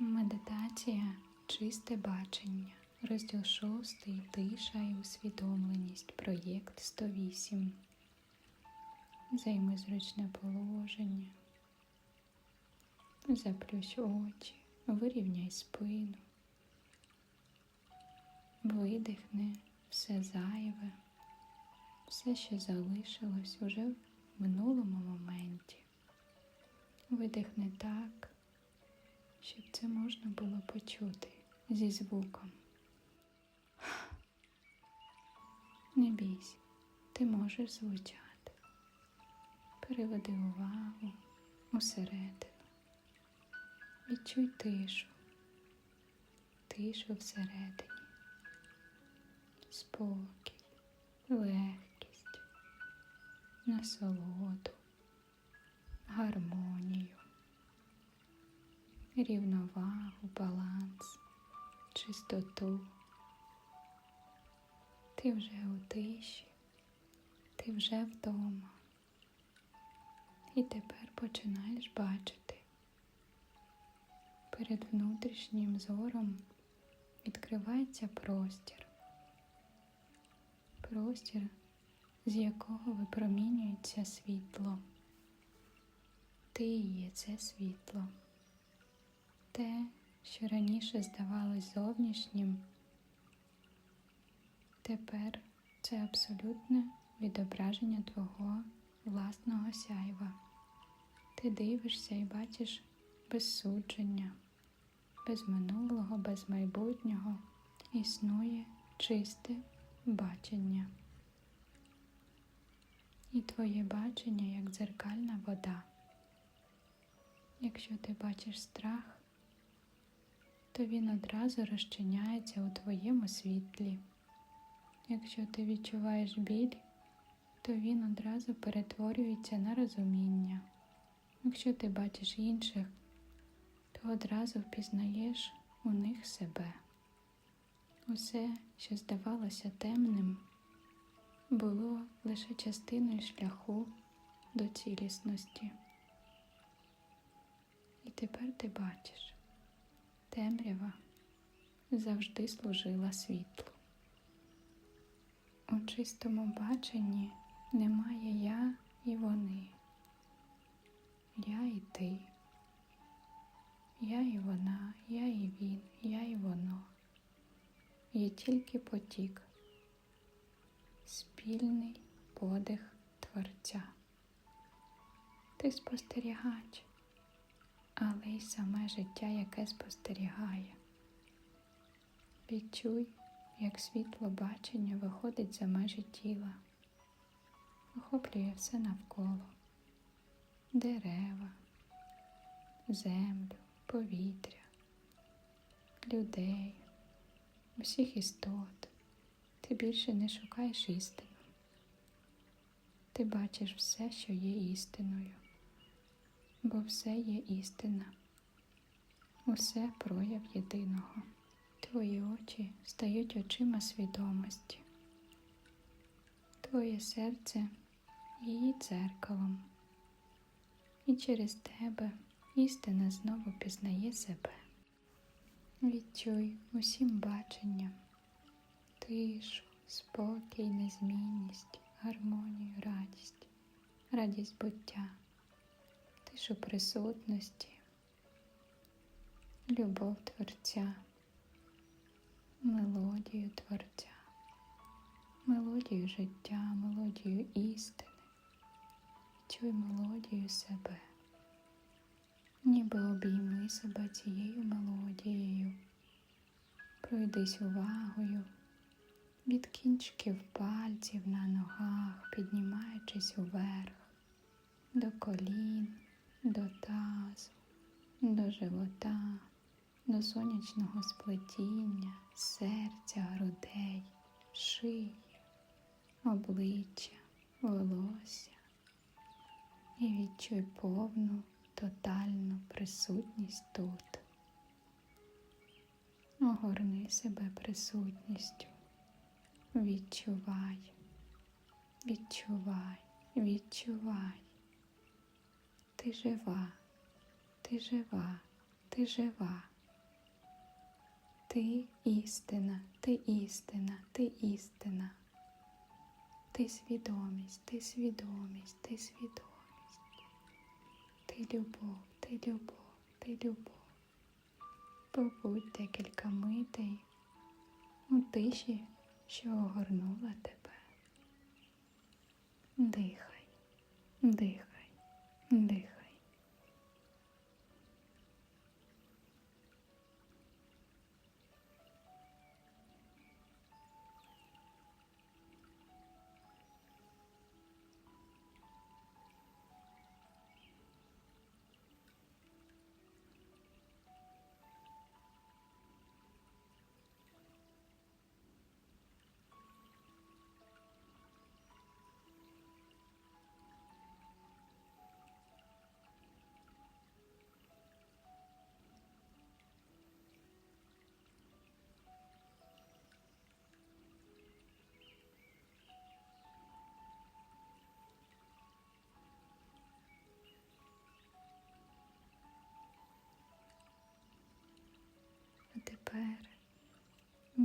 Медитація чисте бачення. Розділ 6. Тиша і усвідомленість. Проєкт 108. Займи зручне положення. Заплющ очі. Вирівняй спину. Видихни все зайве, все, що залишилось уже в минулому моменті. Видихни так, щоб це можна було почути зі звуком. Не бійся, ти можеш звучати. Переведи увагу усередину. Відчуй тишу, тишу всередині, спокій, легкість, насолоду, гармонію рівновагу, баланс, чистоту. Ти вже у тиші, ти вже вдома. І тепер починаєш бачити. Перед внутрішнім зором відкривається простір. Простір, з якого випромінюється світло. Ти є це світло те, що раніше здавалось зовнішнім, тепер це абсолютне відображення твого власного сяйва. Ти дивишся і бачиш без судження, без минулого, без майбутнього існує чисте бачення. І твоє бачення як дзеркальна вода. Якщо ти бачиш страх, то він одразу розчиняється у твоєму світлі. Якщо ти відчуваєш біль, то він одразу перетворюється на розуміння. Якщо ти бачиш інших, то одразу впізнаєш у них себе. Усе, що здавалося темним, було лише частиною шляху до цілісності. І тепер ти бачиш темрява завжди служила світлу. У чистому баченні немає я і вони, я і ти, я і вона, я і він, я і воно. Є тільки потік, спільний подих Творця. Ти спостерігач але й саме життя, яке спостерігає. Відчуй, як світло бачення виходить за межі тіла, охоплює все навколо, дерева, землю, повітря, людей, всіх істот. Ти більше не шукаєш істину. Ти бачиш все, що є істиною бо все є істина, усе прояв єдиного. Твої очі стають очима свідомості, твоє серце її дзеркалом, і через тебе істина знову пізнає себе. Відчуй усім баченням, тишу, спокій, незмінність, гармонію, радість, радість буття тишу присутності, любов Творця, мелодію Творця, мелодію життя, мелодію істини, чуй мелодію себе, ніби обійми себе цією мелодією, пройдись увагою. Від кінчиків пальців на ногах, піднімаючись уверх, до колін, до тазу, до живота, до сонячного сплетіння, серця, грудей, шиї, обличчя, волосся і відчуй повну тотальну присутність тут. Огорни себе присутністю. Відчувай, відчувай, відчувай. Ти жива, ти жива, ти жива, Ти істина, ти істина, ти істина. Ти свідомість, ти свідомість, ти свідомість. Ти любов, ти любов, ти любов. Побудь декілька митей у тиші, що огорнула тебе. Дихай, дихай.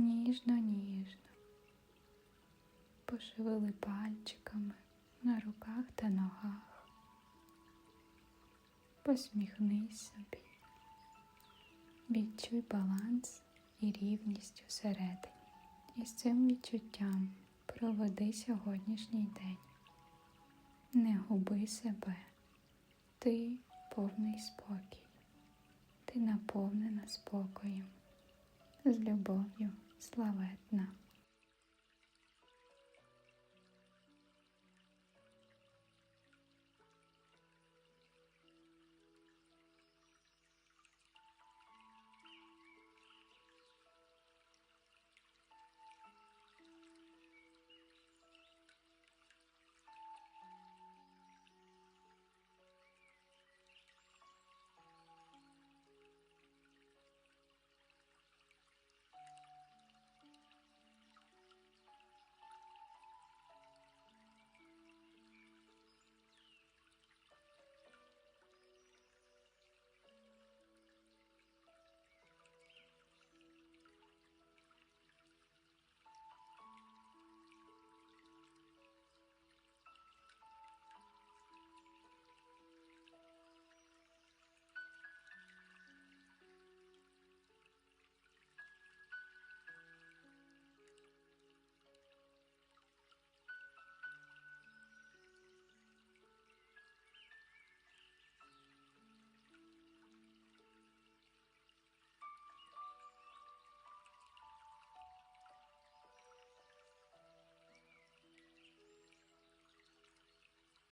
Ніжно-ніжно пошевели пальчиками на руках та ногах. Посміхнись собі, відчуй баланс і рівність усередині. І з цим відчуттям проведи сьогоднішній день. Не губи себе, ти повний спокій, ти наповнена спокоєм. З любов'ю славетна.